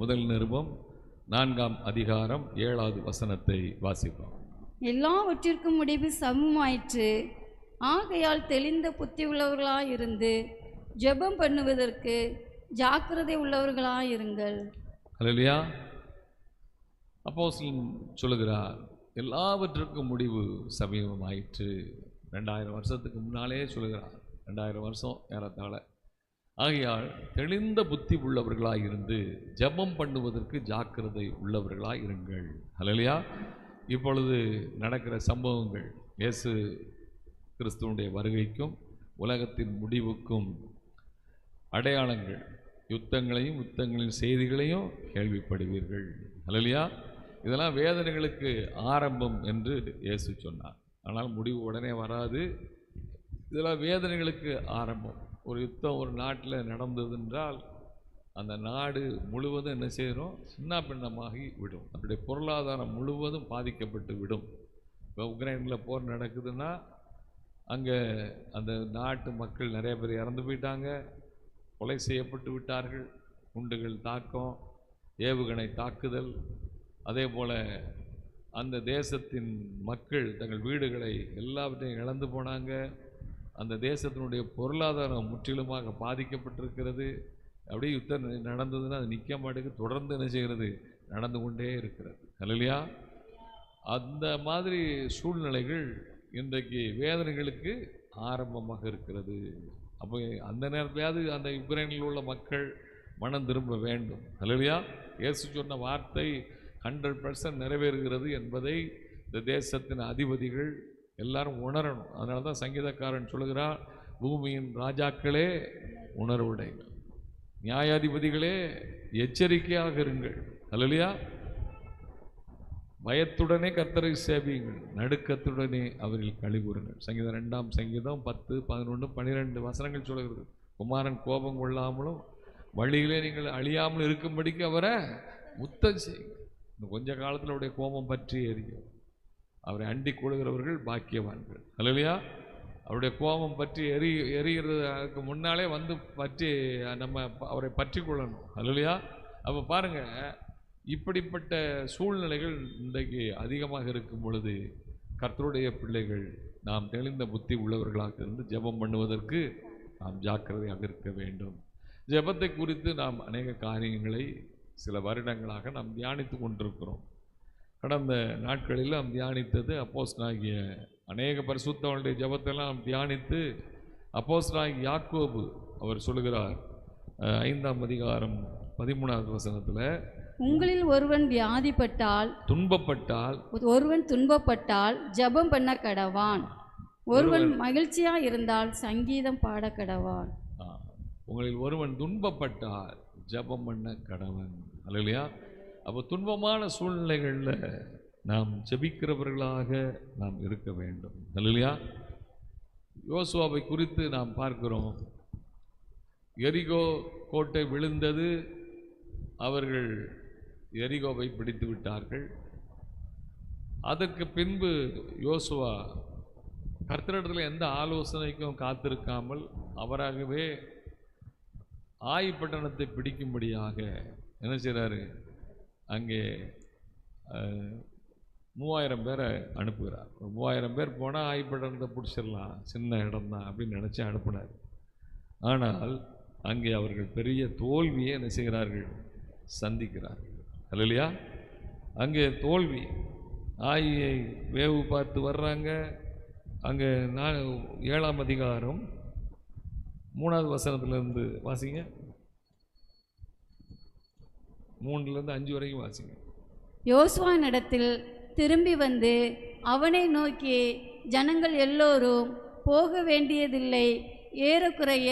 முதல் நிருபம் நான்காம் அதிகாரம் ஏழாவது வசனத்தை வாசிப்போம். எல்லாவற்றிற்கும் முடிவு சமமாயிற்று. ஆகையால் தெளிந்த புத்தி உள்ளவர்களாயிருந்து ஜெபம் பண்ணுவதற்கு ஜாக்கிரதை உள்ளவர்களாயிருங்கள். ஹalleluya அப்போஸ்தலன் சொல்லுகிறார் எல்லாவற்றுக்கும் முடிவு சமீபமாயிற்று. ரெண்டாயிரம் வருஷத்துக்கு முன்னாலே சொல்லுகிறார் ரெண்டாயிரம் வருஷம் ஏறத்தாழ. ஆகையால் தெளிந்த புத்தி உள்ளவர்களாக இருந்து ஜெபம் பண்ணுவதற்கு ஜாக்கிரதை உள்ளவர்களாக இருங்கள் ஹலலியா இப்பொழுது நடக்கிற சம்பவங்கள். இயேசு கிறிஸ்துவனுடைய வருகைக்கும் உலகத்தின் முடிவுக்கும் அடையாளங்கள். யுத்தங்களையும் யுத்தங்களின் செய்திகளையும் கேள்விப்படுவீர்கள். ஹalleluya. இதெல்லாம் வேதனைகளுக்கு ஆரம்பம் என்று இயேசு சொன்னார். ஆனால் முடிவு உடனே வராது. இதெல்லாம் வேதனைகளுக்கு ஆரம்பம். ஒரு யுத்தம் ஒரு நாட்டில் நடந்தது என்றால் அந்த நாடு முழுவதும் என்ன செய்கிறோம்? சின்ன பின்னமாகி விடும். அப்படி பொருளாதாரம் முழுவதும் பாதிக்கப்பட்டு விடும். இப்போ உக்ரைனில் போர் நடக்குதுன்னா அங்கே அந்த நாட்டு மக்கள் நிறைய பேர் இறந்து போயிட்டாங்க. கொலை செய்யப்பட்டு விட்டார்கள். குண்டுகள் தாக்கம் ஏவுகணை தாக்குதல். அதே போல் அந்த தேசத்தின் மக்கள் தங்கள் வீடுகளை எல்லாவற்றையும் இழந்து போனாங்க. அந்த தேசத்தினுடைய பொருளாதாரம் முற்றிலுமாக பாதிக்கப்பட்டிருக்கிறது. அப்படியே யுத்தம் நடந்ததுன்னா அது நிற்க மாட்டேங்குது. தொடர்ந்து என்ன செய்கிறது? நடந்து கொண்டே இருக்கிறது. இல்லையா அந்த மாதிரி சூழ்நிலைகள் இன்றைக்கு வேதனைகளுக்கு ஆரம்பமாக இருக்கிறது. அப்போ அந்த நேரத்திலேயாவது அந்த யுக்ரைனில் உள்ள மக்கள் மனம் திரும்ப வேண்டும். இல்லையா இயேசு சொன்ன வார்த்தை ஹண்ட்ரட் பர்சன்ட் நிறைவேறுகிறது என்பதை இந்த தேசத்தின் அதிபதிகள் எல்லாரும் உணரணும். அதனால தான் சங்கீதக்காரன் சொல்லுகிறார் பூமியின் ராஜாக்களே உணர்வுடைகள் நியாயாதிபதிகளே எச்சரிக்கையாக இருங்கள். அல்லையா பயத்துடனே கத்தரை சேவியுங்கள். நடுக்கத்துடனே அவர்கள் கழிவுறுங்கள். சங்கீதம் ரெண்டாம் சங்கீதம் பத்து பதினொன்று பன்னிரெண்டு வசனங்கள் சொல்கிறது குமாரன் கோபம் கொள்ளாமலும் வழியிலே நீங்கள் அழியாமல் இருக்கும்படிக்கு அவரை முத்தம் செய்யுங்கள். இன்னும் கொஞ்ச காலத்தில் அவருடைய கோபம் பற்றி எரியும். அவரை அண்டி கொள்கிறவர்கள் பாக்கியவான்கள். அல்லையா அவருடைய கோபம் பற்றி எரி எரிகிறதுக்கு முன்னாலே வந்து பற்றி நம்ம ப- அவரை பற்றி கொள்ளணும். அல்லையா அப்போ பாருங்க இப்படிப்பட்ட சூழ்நிலைகள் இன்றைக்கு அதிகமாக இருக்கும் பொழுது கர்த்தருடைய பிள்ளைகள் நாம் தெளிந்த புத்தி உள்ளவர்களாக இருந்து ஜெபம் பண்ணுவதற்கு நாம் ஜாக்கிரதையாக இருக்க வேண்டும். ஜெபத்தை குறித்து நாம் அநேக காரியங்களை சில வருடங்களாக நாம் தியானித்து கொண்டிருக்கிறோம். கடந்த நாட்களில் நாம் தியானித்தது அப்போஸ்தலனாகிய அநேக பரிசுத்தவனுடைய ஜெபத்தெல்லாம் தியானித்து அப்போஸ்தலனாகிய யாக்கோபு அவர் சொல்லுகிறார் ஐந்தாம் அதிகாரம் பதிமூணாவது வசனத்தில் உங்களில் ஒருவன் வியாதிப்பட்டால் துன்பப்பட்டால் ஒருவன் துன்பப்பட்டால் ஜெபம் பண்ண கடவான். ஒருவன் மகிழ்ச்சியா இருந்தால் சங்கீதம் பாட கடவான். உங்களில் ஒருவன் துன்பப்பட்டால் ஜெபம் பண்ண கடவன். அல்லையா அப்போ துன்பமான சூழ்நிலைகளில் நாம் ஜெபிக்கிறவர்களாக நாம் இருக்க வேண்டும். இல்லையா யோசுவாவை குறித்து நாம் பார்க்கிறோம். எரிகோ கோட்டை விழுந்தது அவர்கள் எரிகோவை பிடித்து விட்டார்கள். அதற்கு பின்பு யோசுவா கர்த்தரிடத்தில் எந்த ஆலோசனைக்கும் காத்திருக்காமல் அவராகவே ஆய் பட்டணத்தை பிடிக்கும்படியாக என்ன செய்கிறாரு அங்கே மூவாயிரம் பேரை அனுப்புகிறார். ஒரு மூவாயிரம் பேர் போனால் ஆய் பிடிச்சிடலாம். சின்ன இடம் தான் அப்படின்னு நினச்சி அனுப்புனார். ஆனால் அங்கே அவர்கள் பெரிய தோல்வியை என்ன செய்கிறார்கள்? சந்திக்கிறார்கள் இல்லையா அங்கே தோல்வி. ஆயியை வேவு பார்த்து வர்றாங்க. அங்கே நான் ஏழாம் அதிகாரம் மூணாவது வசனத்திலேருந்து வாசிங்க. மூணுலேருந்து அஞ்சு வரைக்கும் வாசிங்க. யோசுவானிடத்தில் திரும்பி வந்து அவனை நோக்கி ஜனங்கள் எல்லோரும் போக வேண்டியதில்லை. ஏறக்குறைய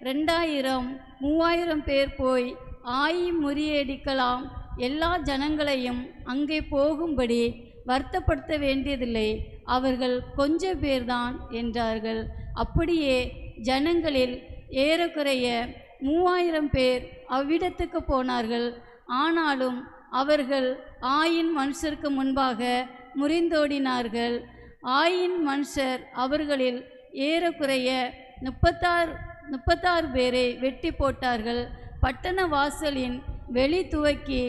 ரெண்டாயிரம் மூவாயிரம் பேர் போய் ஆயி முறியடிக்கலாம். எல்லா ஜனங்களையும் அங்கே போகும்படி வருத்தப்படுத்த வேண்டியதில்லை. அவர்கள் கொஞ்ச பேர்தான் என்றார்கள். அப்படியே ஜனங்களில் ஏறக்குறைய மூவாயிரம் பேர் அவ்விடத்துக்கு போனார்கள். ஆனாலும் அவர்கள் ஆயின் மனுஷருக்கு முன்பாக முறிந்தோடினார்கள். ஆயின் மனுஷர் அவர்களில் ஏறக்குறைய முப்பத்தாறு முப்பத்தாறு பேரை வெட்டி போட்டார்கள். பட்டண வாசலின் வெளி துவக்கி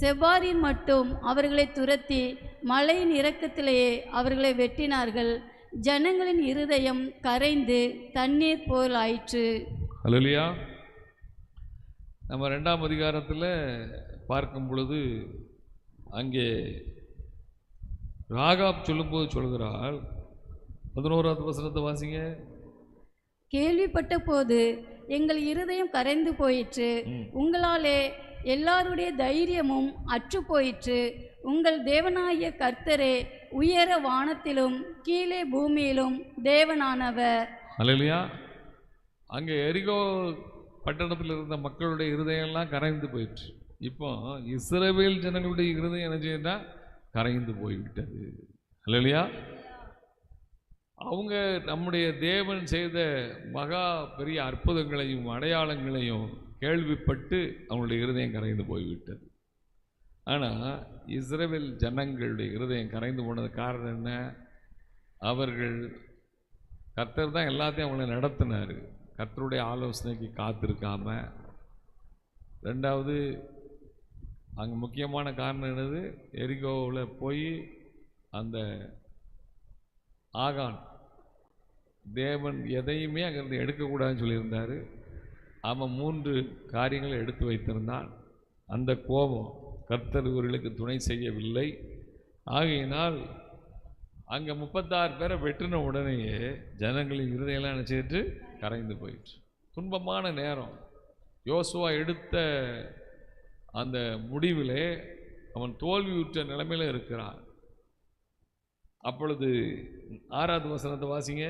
செவ்வாரின் மட்டும் அவர்களை துரத்தி மலையின் இறக்கத்திலேயே அவர்களை வெட்டினார்கள். ஜனங்களின் இருதயம் கரைந்து தண்ணீர் போல் ஆயிற்று. நம்ம ரெண்டாம் அதிகாரத்தில் பார்க்கும் பொழுது அங்கே ராகாப் சொல்லும்போது சொல்கிறாள் பதினோராவது வசனத்தை வாசிங்க. கேள்விப்பட்ட போது எங்கள் இருதயம் கரைந்து போயிற்று. உங்களாலே எல்லாருடைய தைரியமும் அற்று போயிற்று. உங்கள் தேவனாகிய கர்த்தரே உயர வானத்திலும் கீழே பூமியிலும் தேவனானவர். ஹalleluya அங்கே எரிகோ பட்டணத்தில் இருந்த மக்களுடைய இருதயம்லாம் கரைந்து போயிற்று. இப்போ இஸ்ரவேல் ஜனங்களுடைய இருதயம் என்ன செய்யுதுன்னா கரைந்து போய்விட்டது. இல்லையா அவங்க நம்முடைய தேவன் செய்த மகா பெரிய அற்புதங்களையும் அடையாளங்களையும் கேள்விப்பட்டு அவங்களுடைய இருதயம் கரைந்து போய்விட்டது. ஆனால் இஸ்ரவேல் ஜனங்களுடைய இருதயம் கரைந்து போனது காரணம் என்ன? அவர்கள் கர்த்தர் தான் எல்லாத்தையும் அவங்கள நடத்தினார். கர்த்தருடைய ஆலோசனைக்கு காத்திருக்காம. ரெண்டாவது அங்கே முக்கியமான காரணம் என்னது? எரிகோவில் போய் அந்த ஆகான் தேவன் எதையுமே அங்கேருந்து எடுக்கக்கூடாதுன்னு சொல்லியிருந்தார். அவன் மூன்று காரியங்களை எடுத்து வைத்திருந்தான். அந்த கோபம் கர்த்தர் இவர்களுக்கு துணை செய்யவில்லை. ஆகையினால் அங்கே முப்பத்தாறு பேரை வெட்டின உடனேயே ஜனங்களின் இருதையெல்லாம் நினச்சிட்டு கரைந்து போயிட்டு துன்பமான நேரம். யோசுவா எடுத்த அந்த முடிவிலே அவன் தோல்வியுற்ற நிலைமையில இருக்கிறான். அப்பொழுது ஆறாவது வசனத்தை வாசிங்க.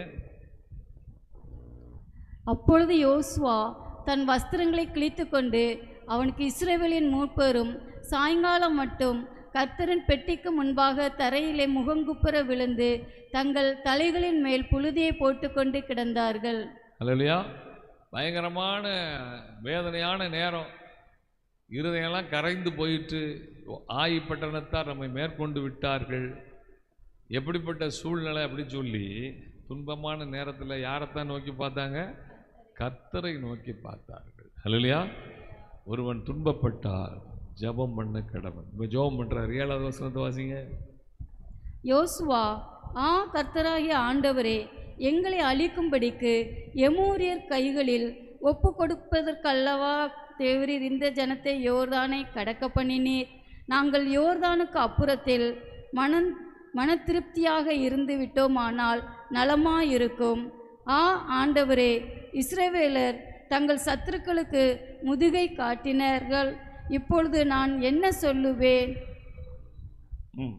அப்பொழுது யோசுவா தன் வஸ்திரங்களை கிழித்துக்கொண்டு அவனுக்கு இஸ்ரவேலின் மூப்பரும் சாயங்காலம் மட்டும் கர்த்தரின் பெட்டிக்கு முன்பாக தரையிலே முகங்குப்புற விழுந்து தங்கள் தலைகளின் மேல் புழுதியை போட்டுக்கொண்டு கிடந்தார்கள். அல்லையா பயங்கரமான வேதனையான நேரம். இருதயம்லாம் கரைந்து போயிட்டு ஆயி பட்டணத்தார் நம்மை மேற்கொண்டு விட்டார்கள். எப்படிப்பட்ட சூழ்நிலை அப்படி சொல்லி துன்பமான நேரத்தில் யாரைத்தான் நோக்கி பார்த்தாங்க? கத்தரை நோக்கி பார்த்தார்கள். அல்லையா ஒருவன் துன்பப்பட்டார் ஜெபம் பண்ண கடவன். இப்போ ஜெபம் பண்ணுறார் ஏழாவது வசனத்தை வாசிங்க. யோசுவா ஆ கர்த்தராகிய ஆண்டவரே எங்களை அழிக்கும்படிக்கு எமூரியர் கைகளில் ஒப்பு கொடுப்பதற்கல்லவா தேவரீர் இந்த ஜனத்தை யோர்தானை கடக்க பண்ணினீர். நாங்கள் யோர்தானுக்கு அப்புறத்தில் மனம் மன திருப்தியாக இருந்து விட்டோமானால் நலமாயிருக்கும். ஆ ஆண்டவரே இஸ்ரவேலர் தங்கள் சத்துருக்களுக்கு முதுகை காட்டினார்கள். இப்பொழுது நான் என்ன சொல்லுவேன்? ம்.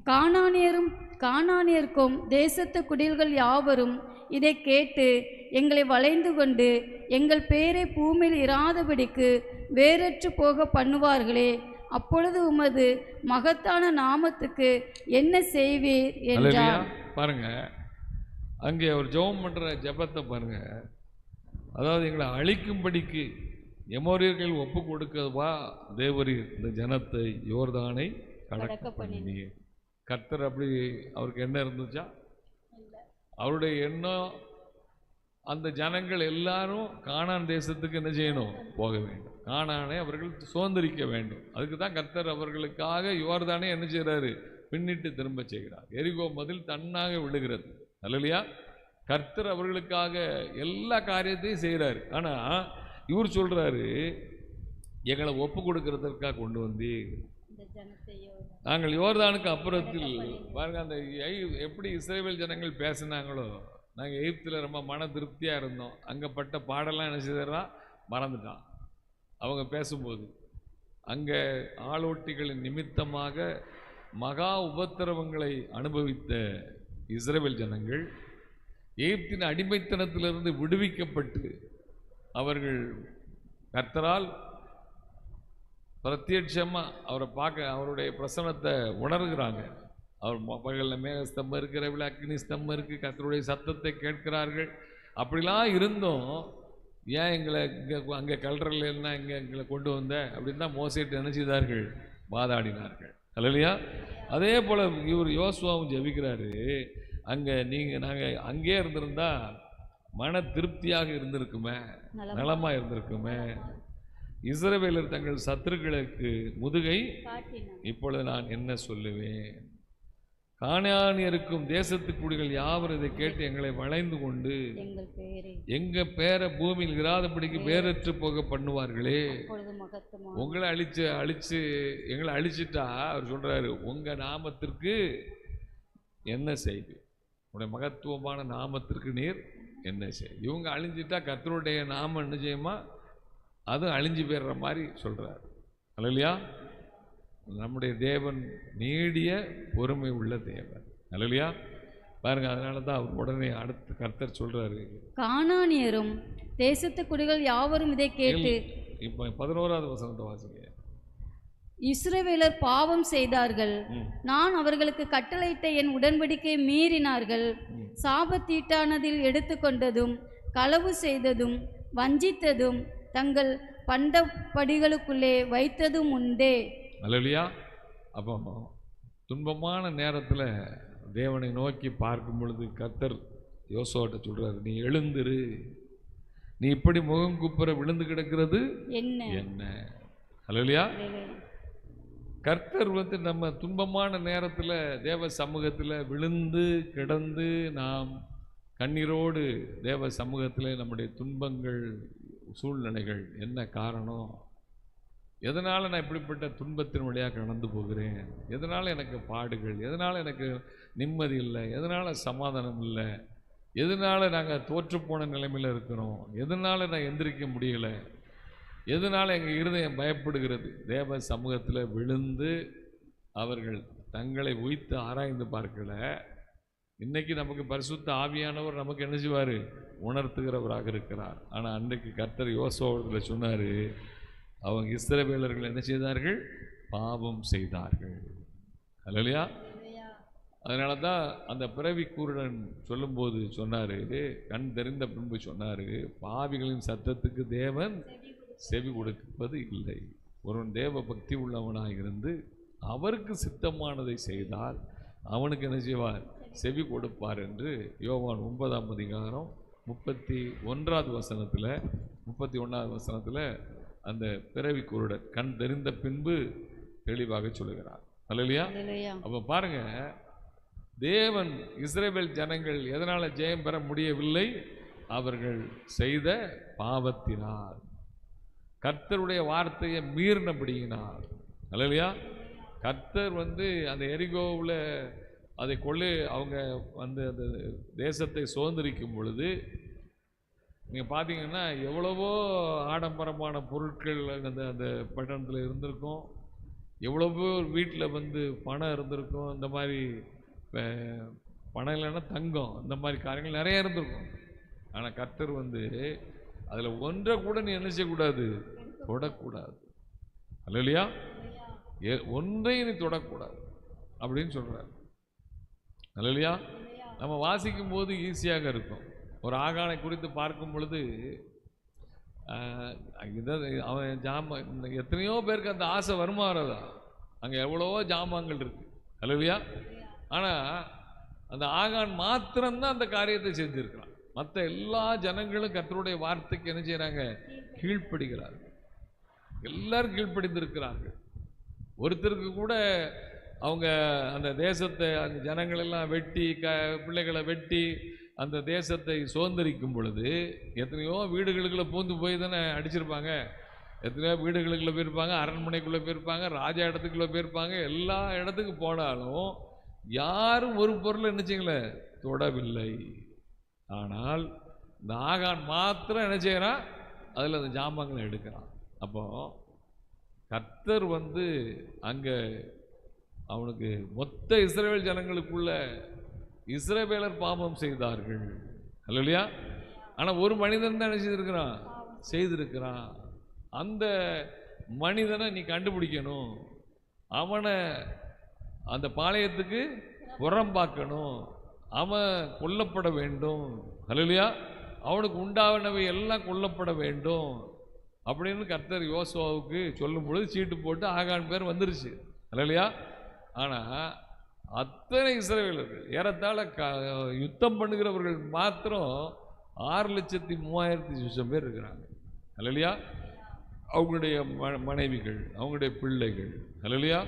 கானானியரும் கானானியர்க்கும் தேசத்து குடில்கள் யாவரும் இதை கேட்டு எங்களை வளைந்து கொண்டு எங்கள் பேரை பூமியில் இராதபடிக்கு வேறற்று போக பண்ணுவார்களே அப்பொழுது உமது மகத்தான நாமத்துக்கு என்ன செய்வீர் என்றார். பாருங்க அங்கே அவர் ஜெபம் பண்ணுற ஜெபத்தை பாருங்க. அதாவது எங்களை அழிக்கும்படிக்கு எமோரியர்கள் ஒப்பு கொடுக்கவா தேவரீர்? இந்த ஜனத்தை யோர்தானை கடக்க கடக்க பண்ணினீர். கர்த்தர் அப்படி அவருக்கு என்ன இருந்துச்சா? அவருடைய எண்ணம் அந்த ஜனங்கள் எல்லாரும் கானான் தேசத்துக்கு என்ன செய்யணும்? போக வேண்டும். கானானை அவர்கள் சுதந்திரிக்க வேண்டும். அதுக்கு தான் கர்த்தர் அவர்களுக்காக யோர்தானே என்ன செய்கிறாரு பின்னிட்டு திரும்ப செய்கிறார். எரிகோ மதில் தன்னாக விழுகிறது. அல்லையா கர்த்தர் அவர்களுக்காக எல்லா காரியத்தையும் செய்கிறாரு ஆனால் இவர் சொல்றாரு எங்களை ஒப்பு கொடுக்கறதற்காக கொண்டு வந்து நாங்கள் யோர்தானுக்கு அப்புறத்தில் பாருங்க அந்த எப்படி இஸ்ரேவேல் ஜனங்கள் பேசினாங்களோ நாங்கள் எகிப்தில் ரொம்ப மன திருப்தியாக இருந்தோம். அங்கே பட்ட பாடெல்லாம் என்ன செய்தாரா மறந்துட்டான். அவங்க பேசும்போது அங்கே ஆளோட்டிகளின் நிமித்தமாக மகா உபத்திரவங்களை அனுபவித்த இஸ்ரேவேல் ஜனங்கள் எகிப்தின் அடிமைத்தனத்திலிருந்து விடுவிக்கப்பட்டு அவர்கள் கர்த்தரால் பிரத்யட்சமாக அவரை பார்க்க அவருடைய பிரசனத்தை உணர்கிறாங்க. அவர் பகலில் மேக ஸ்தம்பம் இருக்கிற விழா அக்னி ஸ்தம்பம் இருக்குது கர்த்தருடைய சத்தத்தை கேட்கிறார்கள். அப்படிலாம் இருந்தும் ஏன் எங்களை இங்கே அங்கே கல்றலாம் இங்கே எங்களை கொண்டு வந்த? அப்படின்னு தான் மோசிட்டு என்ன செய்தார்கள் வாதாடினார்கள். அல்லையா அதே போல் இவர் யோசுவாவும் ஜெபிக்கிறாரு. அங்கே நீங்கள் நாங்கள் அங்கேயே இருந்திருந்தா மன திருப்தியாக இருந்திருக்குமே. நலமா. நலமாக இருந்திருக்குமே. இஸ்ரவேலர் தங்கள் சத்துருக்களுக்கு முதுகை இப்பொழுது நான் என்ன சொல்லுவேன்? காணானியருக்கும் தேசத்து குடிகள் யாவர் இதை கேட்டு எங்களை வளைந்து கொண்டு எங்க பேரை பூமியில் இராதபடிக்கு பேரற்று போக பண்ணுவார்களே? உங்களை அழிச்சு அழிச்சு எங்களை அழிச்சிட்டா அவர் சொல்றாரு உங்க நாமத்திற்கு என்ன செய்து? உடைய மகத்துவமான நாமத்திற்கு நீர் என்ன செய் இவங்க அழிஞ்சிட்டா கர்த்தருடைய நாமம் என்ன செய்யுமா? அதுவும் அழிஞ்சு போயிடுற மாதிரி சொல்றாரு. அல்லையா? நம்முடைய தேவன் நீடிய பொறுமை உள்ள தேவன். அல்லையா? பாருங்க அதனால தான் அவர் உடனே அடுத்து கர்த்தர் சொல்றாரு. கானானியரும் தேசத்து குடிகள் யாவரும் இதை கேட்டு இப்போ பதினோராவது வசனத்தை வாசிங்க. இஸ்ரவேலர் பாவம் செய்தார்கள். நான் அவர்களுக்கு கட்டளையிட்ட என் உடன்படிக்கை மீறினார்கள். சாபத்தீட்டானதில் எடுத்துக்கொண்டதும் களவு செய்ததும் வஞ்சித்ததும் தங்கள் பண்டப்படிகளுக்குள்ளே வைத்ததும் உண்டே. அல்லையா அப்போ துன்பமான நேரத்தில் தேவனை நோக்கி பார்க்கும் பொழுது கர்த்தர் யோசுவாட்ட சொல்றாரு நீ எழுந்திரு. நீ இப்படி முகம் குப்புற விழுந்து கிடக்கிறது என்ன? என்ன? அல்லையா கர்த்தர் வந்து நம்ம துன்பமான நேரத்தில் தேவ சமூகத்தில் விழுந்து கிடந்து நாம் கண்ணீரோடு தேவ சமூகத்தில் நம்முடைய துன்பங்கள் சூழ்நிலைகள் என்ன காரணம்? எதனால் நான் இப்படிப்பட்ட துன்பத்தின் வழியாக கடந்து போகிறேன்? எதனால் எனக்கு பாடுகள்? எதனால் எனக்கு நிம்மதி இல்லை? எதனால் சமாதானம் இல்லை? எதனால் நாங்கள் தோற்றுப்போன நிலைமையில் இருக்கிறோம்? எதனால் நான் எந்திரிக்க முடியலை? எதனால் எங்கள் இருதயம் பயப்படுகிறது? தேவ சமூகத்தில் விழுந்து அவர்கள் தங்களை உய்த்து ஆராய்ந்து பார்க்கல. இன்றைக்கி நமக்கு பரிசுத்த ஆவியானவர் நமக்கு என்ன செய்வார்? உணர்த்துகிறவராக இருக்கிறார். ஆனால் அன்றைக்கு கர்த்தர் யோசோவத்தில் சொன்னார் அவங்க இஸ்ரவேலர்கள் என்ன செய்தார்கள்? பாவம் செய்தார்கள். அல்லையா அதனால தான் அந்த பிறவி கூருடன் சொல்லும்போது சொன்னார் கண் தெரிந்த பின்பு சொன்னார் பாவிகளின் சத்தத்துக்கு தேவன் செவி கொடுப்பது இல்லை. ஒருவன் தேவ பக்தி உள்ளவனாக இருந்து அவருக்கு சித்தமானதை செய்தால் அவனுக்கு என்ன செய்வார்? செவி கொடுப்பார் என்று யோவான் ஒன்பதாம் அதிகாரம் முப்பத்தி ஒன்றாவது வசனத்தில் முப்பத்தி ஒன்றாவது வசனத்தில் அந்த பிறவி குருடர் கண் தெரிந்த பின்பு தெளிவாக சொல்லுகிறார். அல்லையா. அப்போ பாருங்க தேவன் இஸ்ரேல் ஜனங்கள் எதனால ஜெயம் பெற முடியவில்லை? அவர்கள் செய்த பாவத்தினால். கர்த்தருடைய வார்த்தையை மீறினபடியினால். அல்லையா கர்த்தர் வந்து அந்த எரிகோவில் அதை கொள்ளை அவங்க வந்து அந்த தேசத்தை சுதந்திரிக்கும் பொழுது நீங்கள் பார்த்தீங்கன்னா எவ்வளவோ ஆடம்பரமான பொருட்கள் அந்த அந்த பட்டணத்தில் இருந்திருக்கும். எவ்வளவோ வீட்டில் வந்து பணம் இருந்திருக்கும். இந்த மாதிரி பணம் இல்லைன்னா தங்கம் இந்த மாதிரி காரியங்கள் நிறைய இருந்திருக்கும். ஆனால் கர்த்தர் வந்து அதில் ஒன்றை கூட நீ என்ன செய்யக்கூடாது? தொடக்கூடாது. இல்லையா ஏ ஒன்றையும் நீ தொடக்கூடாது. அப்படின்னு சொல்கிறார் இல்லையா நம்ம வாசிக்கும் போது ஈஸியாக இருக்கும். ஒரு ஆகானை குறித்து பார்க்கும் பொழுது இதான் அவன் ஜாம எத்தனையோ பேருக்கு அந்த ஆசை வருமாறதா அங்கே எவ்வளவோ ஜாமான்கள் இருக்கு. அலுவியா ஆனால் அந்த ஆகான் மாத்திரம்தான் அந்த காரியத்தை செஞ்சுருக்கிறான். மற்ற எல்லா ஜனங்களும் கத்தருடைய வார்த்தைக்கு என்ன செய்கிறாங்க கீழ்ப்படுகிறார்கள். எல்லாரும் கீழ்ப்படிந்திருக்கிறார்கள். ஒருத்தருக்கு கூட அவங்க அந்த தேசத்தை அந்த ஜனங்களெல்லாம் வெட்டி க பிள்ளைகளை வெட்டி அந்த தேசத்தை சுதந்திரிக்கும் பொழுது எத்தனையோ வீடுகளுக்குள்ளே பூந்து போய் தானே அடிச்சிருப்பாங்க. எத்தனையோ வீடுகளுக்குள்ளே போயிருப்பாங்க அரண்மனைக்குள்ளே போயிருப்பாங்க ராஜா இடத்துக்குள்ளே போயிருப்பாங்க. எல்லா இடத்துக்கு போனாலும் யாரும் ஒரு பொருளை என்ன தொடவில்லை. ஆனால் இந்த ஆகான் மாத்திரம் என்ன செய்கிறான் அதில் அந்த ஜாமான்களை எடுக்கிறான். அப்போ கர்த்தர் வந்து அங்கே அவனுக்கு மொத்த இஸ்ரேல் ஜனங்களுக்குள்ள இஸ்ரேவேலர் பாபம் செய்தார்கள். இல்லையா ஆனால் ஒரு மனிதன் தான் செய்திருக்கிறான்? செய்திருக்கிறான். அந்த மனிதனை நீ கண்டுபிடிக்கணும். அவனை அந்த பாளையத்துக்கு உரம் பார்க்கணும். அவன் கொல்லப்பட வேண்டும். இல்லையா அவனுக்கு உண்டானவை எல்லாம் கொல்லப்பட வேண்டும். அப்படின்னு கர்த்தர் யோசுவாவுக்கு சொல்லும் பொழுது சீட்டு போட்டு ஆகான் பேர் வந்துருச்சு. இல்லையா ஆனால் அத்தனை இஸ்ரேலர்கள் ஏறத்தாழ க யுத்தம் பண்ணுகிறவர்கள் மாத்திரம் ஆறு லட்சத்தி மூவாயிரத்தி சிஷம் பேர் இருக்கிறாங்க. இல்லையா அவங்களுடைய ம மனைவிகள் அவங்களுடைய பிள்ளைகள். இல்லையா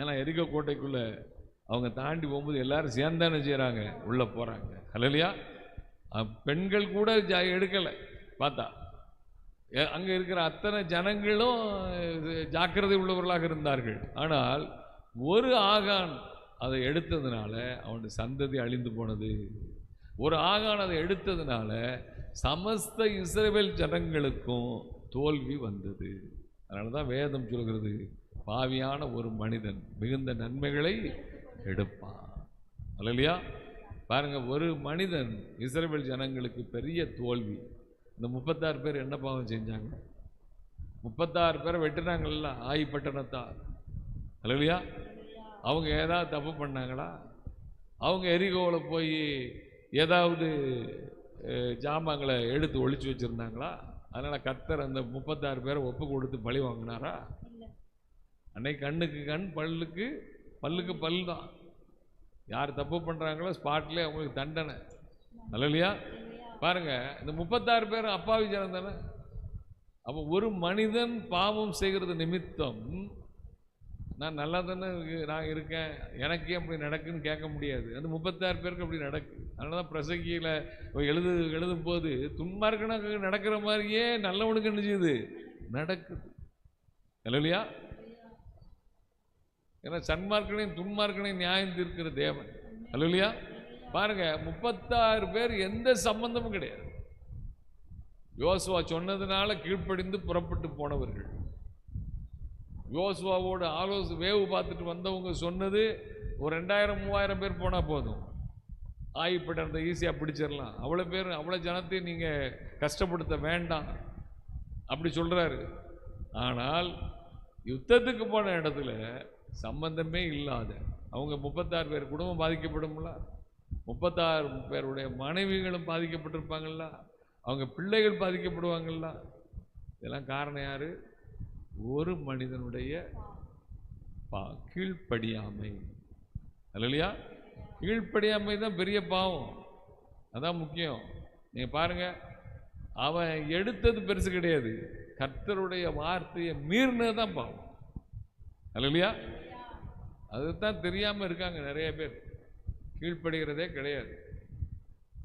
ஏன்னா எரிக்க கோட்டைக்குள்ளே அவங்க தாண்டி போகும்போது எல்லாரும் சேர்ந்தானே செய்கிறாங்க உள்ளே போகிறாங்க இல்லையா பெண்கள் கூட ஜ எடுக்கலை. பார்த்தா அங்கே இருக்கிற அத்தனை ஜனங்களும் இது ஜாக்கிரதை உள்ளவர்களாக இருந்தார்கள். ஆனால் ஒரு ஆகான் அதை எடுத்ததுனால அவனுடைய சந்ததி அழிந்து போனது. ஒரு ஆகான் அதை எடுத்ததுனால சமஸ்த இஸ்ரவேல் ஜனங்களுக்கும் தோல்வி வந்தது. அதனால தான் வேதம் சொல்கிறது பாவியான ஒரு மனிதன் மிகுந்த நன்மைகளை எடுப்பான். இல்லையா பாருங்க ஒரு மனிதன் இஸ்ரவேல் ஜனங்களுக்கு பெரிய தோல்வி. இந்த முப்பத்தாறு பேர் என்ன பாவம் செஞ்சாங்க? முப்பத்தாறு பேரை வெட்டினாங்கல்ல ஆயி பட்டணத்தார் இல்லையா அவங்க ஏதாவது தப்பு பண்ணாங்களா? அவங்க எரிகோவில் போய் ஏதாவது ஜாமான்களை எடுத்து ஒளிச்சு வச்சுருந்தாங்களா? அதனால் கர்த்தர் அந்த முப்பத்தாறு பேரை ஒப்பு கொடுத்து பழி வாங்கினாரா? அன்னைக்கு கண்ணுக்கு கண் பல்லுக்கு பல்லுக்கு பல் தான். யார் தப்பு பண்ணுறாங்களோ ஸ்பாட்லேயே அவங்களுக்கு தண்டனை. இல்லையா? பாருங்க இந்த முப்பத்தாறு பேரும் அப்பாவி ஜனம் தானே? அப்போ ஒரு மனிதன் பாவம் செய்கிறது நிமித்தம் நான் நல்லா தானே நான் இருக்கேன். எனக்கு அப்படி நடக்குன்னு கேட்க முடியாது. அந்த முப்பத்தாறு பேருக்கு அப்படி நடக்கு. அதனால தான் பிரசங்கியில் எழுது எழுதும் போது துன்மார்க்கனாக நடக்கிற மாதிரியே நல்லவனுக்கு என்ன செய்யுது நடக்குது இல்லையா ஏன்னா சன்மார்க்கனையும் துன்மார்க்கனையும் நியாயம் தீர்க்கிற தேவன். இல்லையா பாருங்க முப்பத்தாறு பேர் எந்த சம்பந்தமும் கிடையாது. யோசுவா சொன்னதுனால கீழ்ப்படிந்து புறப்பட்டு போனவர்கள். யோசுவாவோட ஆலோசனை வேவு பார்த்துட்டு வந்தவங்க சொன்னது ஒரு ரெண்டாயிரம் மூவாயிரம் பேர் போனால் போதும். ஆயிப்பட்ட ஈஸியாக பிடிச்சிடலாம் அவ்வளோ பேர் அவ்வளோ ஜனத்தையும் நீங்கள் கஷ்டப்படுத்த வேண்டாம். அப்படி சொல்கிறாரு ஆனால் யுத்தத்துக்கு போன இடத்துல சம்பந்தமே இல்லாத அவங்க முப்பத்தாறு பேர் குடும்பம் பாதிக்கப்படும்ல முப்பத்தாறு பேருடைய மனைவிகளும் பாதிக்கப்பட்டிருப்பாங்கல்ல அவங்க பிள்ளைகள் பாதிக்கப்படுவாங்கல்ல இதெல்லாம் காரணம் யார்? ஒரு மனிதனுடைய பா கீழ்ப்படியாமை. இல்லையா கீழ்ப்படியாமை தான் பெரிய பாவம். அதான் முக்கியம். நீங்கள் பாருங்க அவன் எடுத்தது பெருசு கிடையாது. கர்த்தருடைய வார்த்தையை மீறினது தான் பாவம். இல்லையா அதுதான் தெரியாமல் இருக்காங்க நிறைய பேர். கீழ்ப்படுகிறதே கிடையாது.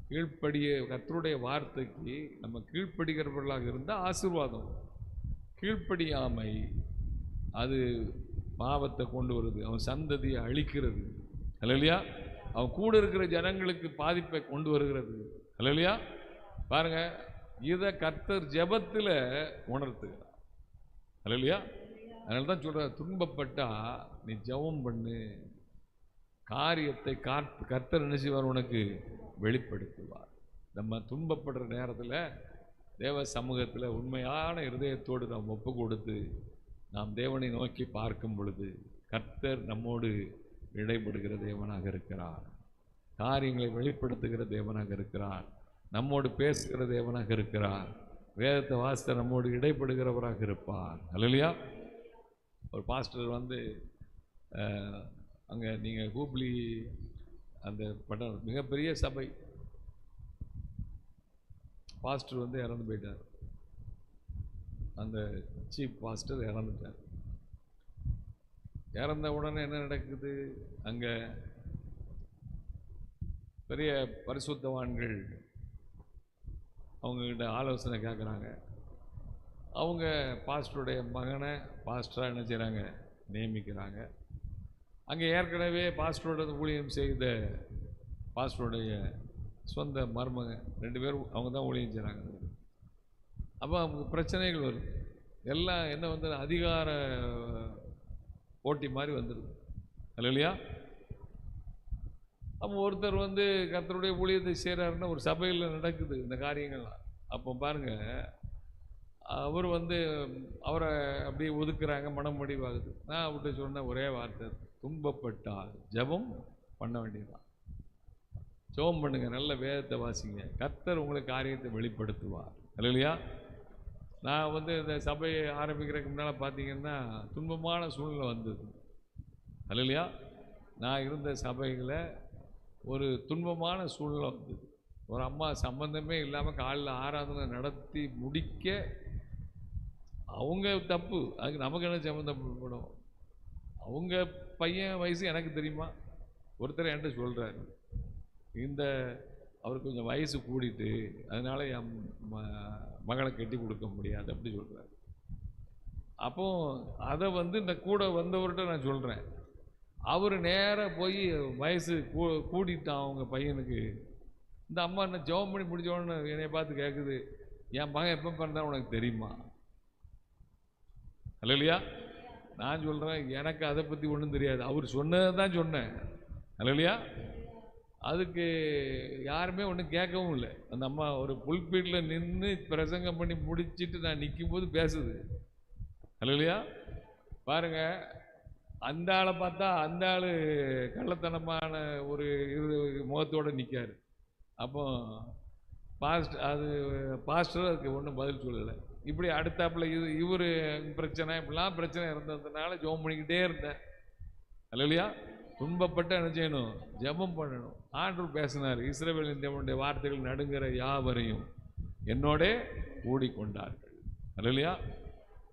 கீழ்ப்படிய கர்த்தருடைய வார்த்தைக்கு நம்ம கீழ்ப்படுகிறவர்களாக இருந்தால் ஆசீர்வாதம். கீழ்ப்படியாமை அது பாவத்தை கொண்டு வருது. அவன் சந்ததியை அழிக்கிறது. இல்லையா அவன் கூட இருக்கிற ஜனங்களுக்கு பாதிப்பை கொண்டு வருகிறது. இல்லையா பாருங்க இதை கர்த்தர் ஜெபத்தில் உணர்த்துகிறார். இல்லையா அதனால தான் சொல்கிற துன்பப்பட்டா நீ ஜெபம் பண்ணு. காரியத்தை காத்து கர்த்தர் என்ன செய்வார் உனக்கு? வெளிப்படுத்துவார். நம்ம துன்பப்படுற நேரத்தில் தேவ சமூகத்தில் உண்மையான இருதயத்தோடு நாம் ஒப்பு கொடுத்து நாம் தேவனை நோக்கி பார்க்கும் பொழுது கர்த்தர் நம்மோடு இடைபடுகிற தேவனாக இருக்கிறார். காரியங்களை வெளிப்படுத்துகிற தேவனாக இருக்கிறார். நம்மோடு பேசுகிற தேவனாக இருக்கிறார். வேதத்தை வாசித்த நம்மோடு இடைப்படுகிறவராக இருப்பார். அல்லையா ஒரு பாஸ்டர் வந்து அங்கே நீங்கள் ஹூப்ளி அந்த படம் மிகப்பெரிய சபை பாஸ்டர் வந்து இறந்து போயிட்டார். அந்த சீஃப் பாஸ்டர் இறந்துட்டார். இறந்த உடனே என்ன நடக்குது? அங்கே பெரிய பரிசுத்தவான்கள் அவங்கக்கிட்ட ஆலோசனை கேட்குறாங்க அவங்க பாஸ்டருடைய மகனை பாஸ்டராக என்ன செய்கிறாங்க நியமிக்கிறாங்க. அங்கே ஏற்கனவே பாஸ்டரோட ஊழியம் செய்த பாஸ்டருடைய சொந்த மருமக ரெண்டு பேரும் அவங்க தான் ஊழியம் செய்கிறாங்க அப்போ அவங்க பிரச்சனைகள் வருது. எல்லாம் என்ன வந்து அதிகார போட்டி மாதிரி வந்துடுது இல்லையா அப்போ ஒருத்தர் வந்து கர்த்தருடைய ஊழியத்தை செய்கிறாருன்னா ஒரு சபையில் நடக்குது இந்த காரியங்கள்லாம். அப்போ பாருங்க அவர் வந்து அவரை அப்படியே ஒதுக்குறாங்க மனம் முடிவாகுது நான் அவர்கிட்ட சொன்ன ஒரே வார்த்தை துன்பப்பட்டால் ஜெபம் பண்ண வேண்டியதுதான். ஜெபம் பண்ணுங்க நல்ல வேதத்தை வாசிங்க. கர்த்தர் உங்களுக்கு காரியத்தை வெளிப்படுத்துவார். இல்லையா நான் வந்து இந்த சபையை ஆரம்பிக்கிறதுக்கு முன்னால் பார்த்தீங்கன்னா துன்பமான சூழ்நிலை வந்தது. இல்லையா நான் இருந்த சபையில் ஒரு துன்பமான சூழ்நிலை வந்தது. ஒரு அம்மா சம்பந்தமே இல்லாமல் காலையில் ஆராதனை நடத்தி முடிக்க அவங்க தப்பு. அதுக்கு நமக்கு என்ன சம்மந்தப்படும் அவங்க பையன் வயசு எனக்கு தெரியுமா? ஒருத்தர் என்கிட்ட சொல்கிறாரு இந்த அவர் கொஞ்சம் வயசு கூடிட்டு அதனால என் ம- மகளை கட்டி கொடுக்க முடியாது அப்படி சொல்கிறாரு அப்போ அதை வந்து இந்த கூட வந்தவர்கிட்ட நான் சொல்கிறேன் அவர் நேராக போய் வயசு கூ கூடிட்டான் அவங்க பையனுக்கு. இந்த அம்மா என்ன ஜெபம் பண்ணி முடிஞ்சோன்னு என்னை பார்த்து கேட்குது என் மகன் எப்போ பிறந்தா உனக்கு தெரியுமா? இல்லையா நான் சொல்கிறேன் எனக்கு அதை பற்றி ஒன்றும் தெரியாது. அவர் சொன்னதை தான் சொன்னேன். இல்லையா அதுக்கு யாருமே ஒன்றும் கேட்கவும் இல்லை. அந்த அம்மா ஒரு புல்பீட்டில் நின்று பிரசங்கம் பண்ணி முடிச்சிட்டு நான் நிற்கும்போது பேசுது. இல்லையா பாருங்க. அந்த ஆளை பார்த்தா அந்த ஆள் கள்ளத்தனமான ஒரு இது முகத்தோடு நிற்காரு அப்போ பாஸ்ட் அது பாஸ்டர் அதுக்கு ஒன்றும் பதில் சொல்லலை. இப்படி அடுத்தாப்புல இது இவர் பிரச்சனை இப்படிலாம் பிரச்சனை இருந்ததுனால ஜோம் பண்ணிக்கிட்டே இருந்தேன். இல்லையா துன்பப்பட்ட என்ன செய்யணும்? ஜெபம் பண்ணணும். ஆண்டு பேசினார் இஸ்ரேவேலின் தேவனுடைய வார்த்தைகள் நடுங்கிற யாவரையும் என்னோடே ஓடிக்கொண்டார்கள். இல்லையா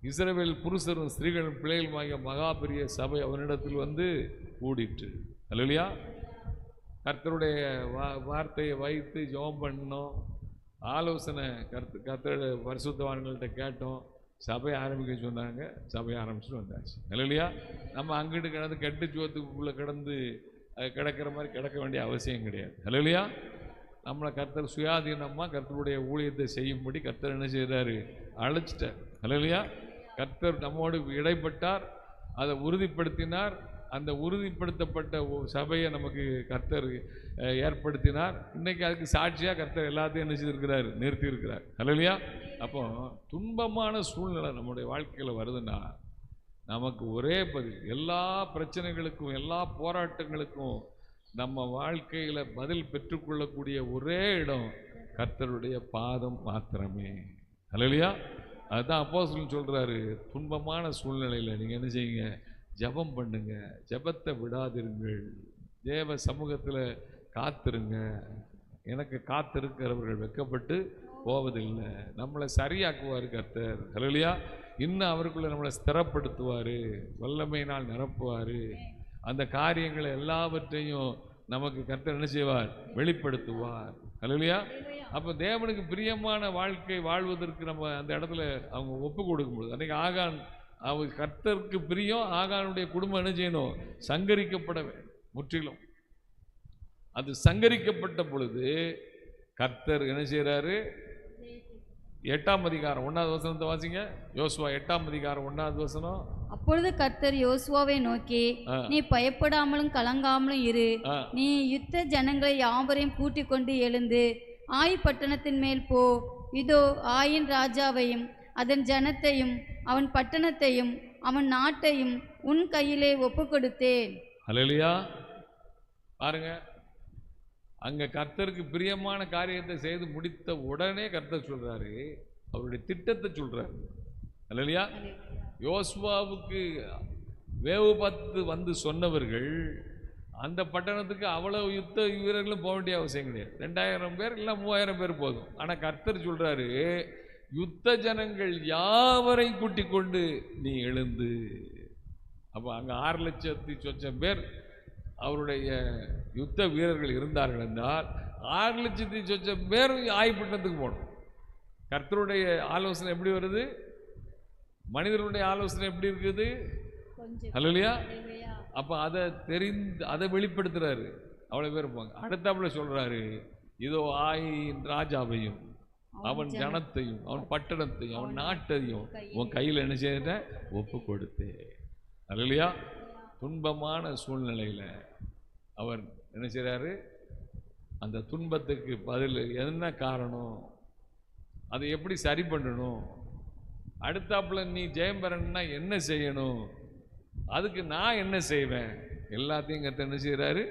இஸ்ரேவேல் புருஷரும் ஸ்திரீகளும் பிள்ளைகளுமாகிய மகா பெரிய சபை அவனிடத்தில் வந்து கூடிட்டு இல்லையா கர்த்தருடைய வா வார்த்தையை வைத்து ஜெபம் பண்ணோம். ஆலோசனை கர்த்த கர்த்தருடைய பரிசுத்தவான்கள்ட்ட கேட்டோம். சபை ஆரம்பிக்க சொன்னாங்க சபை ஆரம்பிச்சுட்டு வந்தாச்சு. இல்லையா நம்ம அங்கிட்டு கிடந்து கெட்டு சோத்துக்குள்ளே கிடந்து கிடக்கிற மாதிரி கிடக்க வேண்டிய அவசியம் கிடையாது. இல்லையா நம்மளை கர்த்தர் சுயாதீனமாக கர்த்தருடைய ஊழியத்தை செய்யும்படி கர்த்தர் என்ன செய்கிறாரு அழைச்சிட்டார். இல்லையா கர்த்தர் நம்மோடு இடைப்பட்டார் அதை உறுதிப்படுத்தினார் அந்த உறுதிப்படுத்தப்பட்ட சபையை நமக்கு கர்த்தர் ஏற்படுத்தினார். இன்னைக்கு அதுக்கு சாட்சியாக கர்த்தர் எல்லாத்தையும் என்ன செய்திருக்கிறார்? நிறுத்தியிருக்கிறார். இல்லையா அப்போ துன்பமான சூழ்நிலை நம்முடைய வாழ்க்கையில் வருதுன்னா நமக்கு ஒரே பதில் எல்லா பிரச்சனைகளுக்கும் எல்லா போராட்டங்களுக்கும் நம்ம வாழ்க்கையில் பதில் பெற்றுக்கொள்ளக்கூடிய ஒரே இடம் கர்த்தருடைய பாதம் மாத்திரமே. இல்லையா அதுதான் அப்போஸ்தலன் சொல்கிறாரு துன்பமான சூழ்நிலையில் நீங்கள் என்ன செய்யுங்க ஜெபம் பண்ணுங்க ஜெபத்தை விடாதிருங்கள் தேவ சமூகத்தில் காத்திருங்க. எனக்கு காத்திருக்கிறவர்கள் வெட்கப்பட்டு போவதில்லை. நம்மளை சரியாக்குவார் கர்த்தர். இல்லையா இன்னும் அவருக்குள்ளே நம்மளை ஸ்திரப்படுத்துவார். வல்லமையினால் நிரப்புவார். அந்த காரியங்களை எல்லாவற்றையும் நமக்கு கர்த்தர் என்ன செய்வார்? வெளிப்படுத்துவார். இல்லையா அப்போ தேவனுக்கு பிரியமான வாழ்க்கை வாழ்வதற்கு நம்ம அந்த இடத்துல அவங்க ஒப்பு கொடுக்கும்போது அன்றைக்கி ஆகான் அவர் கர்த்தருக்கு பிரியம் ஆகானுடைய குடும்பம் என்ன செய்யணும்? சங்கரிக்கப்பட வேண்டும் முற்றிலும். அது சங்கரிக்கப்பட்ட பொழுது கர்த்தர் என்ன செய்கிறாரு எட்டாம் அதிகாரம் ஒன்றாவது வசனத்தை வாசிங்க. யோசுவா எட்டாம் அதிகாரம் ஒன்றாவது வசனம். அப்பொழுது கர்த்தர் யோசுவாவை நோக்கி. நீ பயப்படாமலும் கலங்காமலும் இரு. நீ யுத்த ஜனங்களை யாவரையும் கூட்டிக் கொண்டு எழுந்து ஆய் பட்டணத்தின் மேல் போ. இதோ ஆயின் ராஜாவையும் அதன் ஜனத்தையும் அவன் பட்டணத்தையும் அவன் நாட்டையும் உன் கையிலே ஒப்புக்கொடுத்தேன். ஹalleluya பாருங்க. அங்க கர்த்தருக்கு பிரியமான காரியத்தை செய்து முடித்த உடனே கர்த்தர் சொல்றாரு. அவருடைய திட்டத்தை சொல்றாரு. ஹalleluya யோஸ்வாவுக்கு வேவு பார்த்து வந்து சொன்னவர்கள் அந்த பட்டணத்துக்கு அவ்வளவு யுத்த வீரர்களும் போக வேண்டிய அவசியம் கிடையாது. ரெண்டாயிரம் பேர் இல்லை மூவாயிரம் பேர் போதும். ஆனால் கர்த்தர் சொல்றாரு யுத்த ஜனங்கள் யாவரை கூட்டிக் கொண்டு நீ எழுந்து? அப்போ அங்கே ஆறு லட்சத்தி சொச்சம் பேர் அவருடைய யுத்த வீரர்கள் இருந்தார்கள் என்றால் ஆறு லட்சத்தி சொச்சம் பேர் ஆய்ப்பட்டத்துக்கு போகணும். கர்த்தருடைய ஆலோசனை எப்படி வருது? மனிதர்களுடைய ஆலோசனை எப்படி இருக்குது? ஹalleluya அப்போ அதை தெரிந்து அதை வெளிப்படுத்துறாரு. அவ்வளோ பேர் இருப்பாங்க அடுத்தாப்புல சொல்றாரு இதோ ஆயின் ராஜாவையும் அவன் ஜனத்தையும் அவன் பட்டணத்தையும் அவன் நாட்டையும் உன் கையில் என்ன செய்துட்டேன்? ஒப்பு கொடுத்தேன் அல்லையா துன்பமான சூழ்நிலையில் அவர் என்ன செய்கிறாரு அந்த துன்பத்துக்கு பதில் என்ன காரணம்? அதை எப்படி சரி பண்ணணும்? அடுத்தாப்புல நீ ஜெயம் பெறணும்னா என்ன செய்யணும்? அதுக்கு நான் என்ன செய்வேன்? எல்லாத்தையும் கத்த என்ன செய்கிறாரு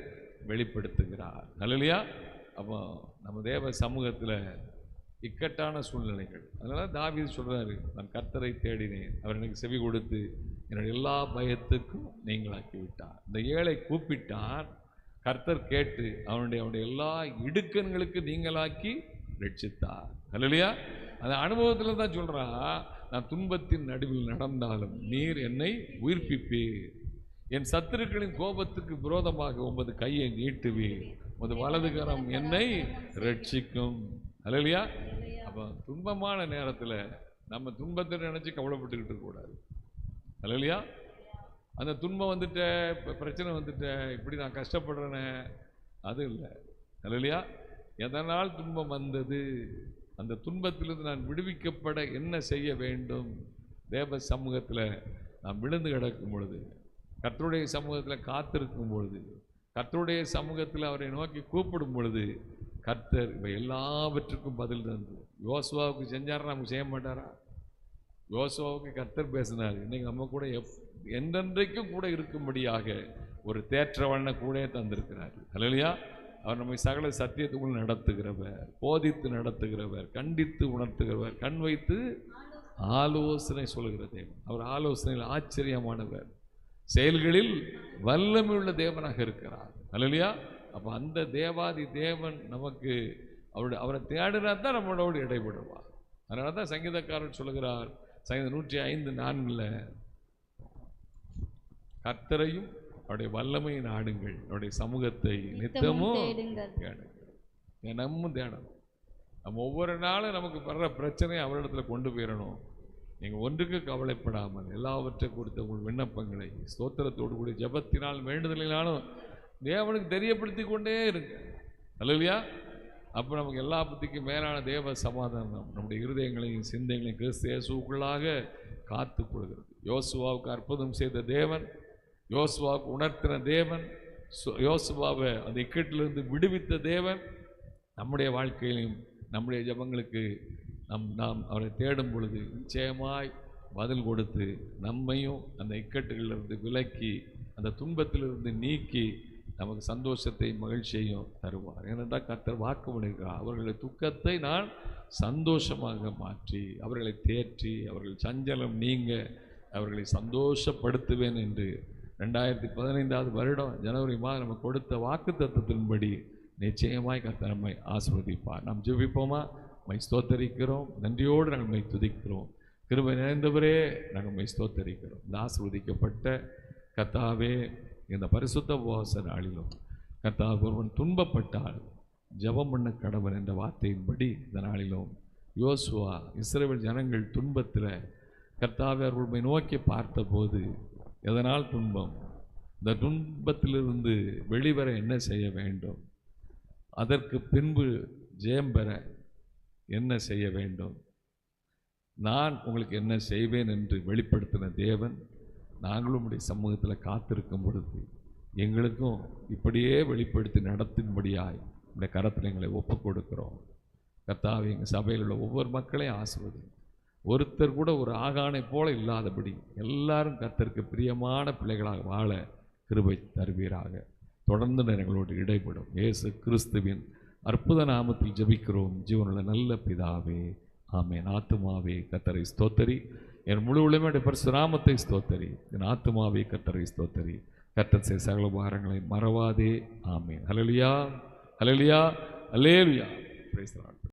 வெளிப்படுத்துகிறார். நல்லலையா அப்போ நம்ம தேவ சமூகத்தில் இக்கட்டான சூழ்நிலைகள். அதனால் தாவீது சொல்கிறாரு நான் கர்த்தரை தேடினேன். அவர் எனக்கு செவி கொடுத்து என்னுடைய எல்லா பயத்துக்கும் நீங்களாக்கி விட்டார் இந்த ஏழை கூப்பிட்டார். கர்த்தர் கேட்டு அவனுடைய அவனுடைய எல்லா இடுக்கண்களுக்கு நீங்களாக்கி ரட்சித்தார். இல்லையா அந்த அனுபவத்தில் தான் சொல்கிறா நான் துன்பத்தின் நடுவில் நடந்தாலும் நீர் என்னை உயிர்ப்பிப்பீர். என் சத்துருக்களின் கோபத்துக்கு விரோதமாக உமது கையை நீட்டுவீர். உமது வலதுகரம் என்னை ரட்சிக்கும். அல்லையா? அப்போ துன்பமான நேரத்தில் நம்ம துன்பத்தை நினைச்சு கவலைப்பட்டுக்கிட்டு இருக்கக்கூடாது அல்லையா? அந்த துன்பம் வந்துட்ட இப்ப பிரச்சனை வந்துட்ட இப்படி நான் கஷ்டப்படுறேனே அது இல்லை. அல்லையா? எதனால் துன்பம் வந்தது? அந்த துன்பத்திலிருந்து நான் விடுவிக்கப்பட என்ன செய்ய வேண்டும்? தேவ சமூகத்தில் நான் விழுந்து கிடக்கும் பொழுது கர்த்தருடைய சமூகத்தில் காத்திருக்கும் பொழுது கர்த்தருடைய சமூகத்தில் அவரை நோக்கி கூப்பிடும் பொழுது கர்த்தர் இவை எல்லாவற்றுக்கும் பதில் தந்து. யோசுவாவுக்கு செஞ்சாரா? நமக்கு செய்ய மாட்டாரா? யோசுவாவுக்கு கர்த்தர் பேசினார். இன்றைக்கி நம்ம கூட எப் என்றென்றைக்கும் கூட இருக்கும்படியாக ஒரு தேற்றவண்ண கூட தந்திருக்கிறார். அல்லையா அவர் நம்மை சகல சத்தியத்துக்குள் நடத்துகிறவர் போதித்து நடத்துகிறவர் கண்டித்து உணர்த்துகிறவர் கண் வைத்து ஆலோசனை சொல்கிற தேவன். அவர் ஆலோசனையில் ஆச்சரியமானவர். செயல்களில் வல்லமையுள்ள தேவனாக இருக்கிறார். அல்லையா அப்போ அந்த தேவாதி தேவன் நமக்கு அவருடைய அவரை தேடினா தான் நம்மளோடு இடைபடுவார். அதனால தான் சங்கீதக்காரன் சொல்லுகிறார் சங்கீதம் நூற்றி ஐந்து நான்கில் கர்த்தரையும் அவருடைய வல்லமையை நாடுங்கள் அவருடைய சமூகத்தை நித்தமும் தேடுங்கள். தேடுங்கள். தினமும் தேடணும். நம்ம ஒவ்வொரு நாளும் நமக்கு வர்ற பிரச்சனையை அவரிடத்துல கொண்டு போயிடணும். நீங்கள் ஒன்றுக்கு கவலைப்படாமல் எல்லாவற்றை கொடுத்த உங்கள் விண்ணப்பங்களை ஸ்தோத்திரத்தோடு கூடிய ஜெபத்தினால் வேண்டுதலினாலும் தேவனுக்கு தெரியப்படுத்தி கொண்டே இருங்க இல்லையா அப்போ நமக்கு எல்லா புத்திக்கும் மேலான தேவ சமாதானம் நம்முடைய இருதயங்களையும் சிந்தைகளையும் கிறிஸ்து இயேசுக்குள்ளாக காத்து கொள்கிறது. யோசுவாவுக்கு அற்புதம் செய்த தேவன் யோசுவாவுக்கு உணர்த்தின தேவன் சு- யோசுவாவை அந்த இக்கட்டிலிருந்து விடுவித்த தேவன் நம்முடைய வாழ்க்கையிலையும் நம்முடைய ஜெபங்களுக்கு நம் நாம் அவரை தேடும் பொழுது நிச்சயமாய் பதில் கொடுத்து நம்மையும் அந்த இக்கட்டுகளிலிருந்து விலக்கி அந்த துன்பத்திலிருந்து நீக்கி நமக்கு சந்தோஷத்தையும் மகிழ்ச்சியையும் தருவார். ஏனென்றால் கர்த்தர் வாக்கு பண்ணியிருக்கிறார் அவர்களுடைய துக்கத்தை நான் சந்தோஷமாக மாற்றி அவர்களை தேற்றி அவர்கள் சஞ்சலம் நீங்க அவர்களை சந்தோஷப்படுத்துவேன் என்று ரெண்டாயிரத்தி பதினைந்தாவது வருடம் ஜனவரி மாதம் நம்ம கொடுத்த வாக்கு தத்துவத்தின்படி நிச்சயமாய் கர்த்தர் நம்மை ஆசிர்வதிப்பார். நாம் ஜெபிப்போமா? மை ஸ்தோத்தரிக்கிறோம். நன்றியோடு நாங்கள் மை துதிக்கிறோம். கிருபை நிறைந்தவரே நாங்கள் மை ஸ்தோத்தரிக்கிறோம். இந்த ஆசிர்வதிக்கப்பட்ட கத்தாவே இந்த பரிசுத்த உபவாச நாளிலும் கர்த்தாவே ஒருவன் துன்பப்பட்டால் ஜெபம் பண்ண கடவன் என்ற வார்த்தையின்படி இந்த நாளிலும் யோசுவா இஸ்ரேல் ஜனங்கள் துன்பத்தில் கர்த்தாவே அவர்களை நோக்கி பார்த்தபோது எதனால் துன்பம்? இந்த துன்பத்திலிருந்து வெளிவர என்ன செய்ய வேண்டும்? அதற்கு பின்பு ஜெயம் பெற என்ன செய்ய வேண்டும்? நான் உங்களுக்கு என்ன செய்வேன் என்று வெளிப்படுத்தின தேவன் நாங்களும் உடைய சமூகத்தில் காத்திருக்கும் பொழுது எங்களுக்கும் இப்படியே வெளிப்படுத்தி நடத்தும்படியாய் இந்த கரத்தில் எங்களை ஒப்பு கொடுக்கிறோம். கர்த்தாவே எங்கள் சபையில் உள்ள ஒவ்வொரு மக்களையும் ஆசுவது ஒருத்தர் கூட ஒரு ஆகானை போல இல்லாதபடி எல்லாரும் கர்த்தருக்கு பிரியமான பிள்ளைகளாக வாழ கிருபை தருவீராக. தொடர்ந்து எங்களோடு இடைப்படும் இயேசு கிறிஸ்துவின் அற்புத நாமத்தில் ஜெபிக்கிறோம். ஜீவனுள்ள நல்ல பிதாவே ஆமே ஆத்துமாவே கத்தரை ஸ்தோத்தரி. என் முழு உளமையுடைய பரிசுராமத்தை ஸ்தோத்தரி. என் ஆத்துமாவே கத்தரை ஸ்தோத்தரி. கத்தர் செய்த சகல உபகாரங்களை மறவாதே. ஆமீன். ஹலலியா ஹலலியா அலேலியா பேசுகிறாள்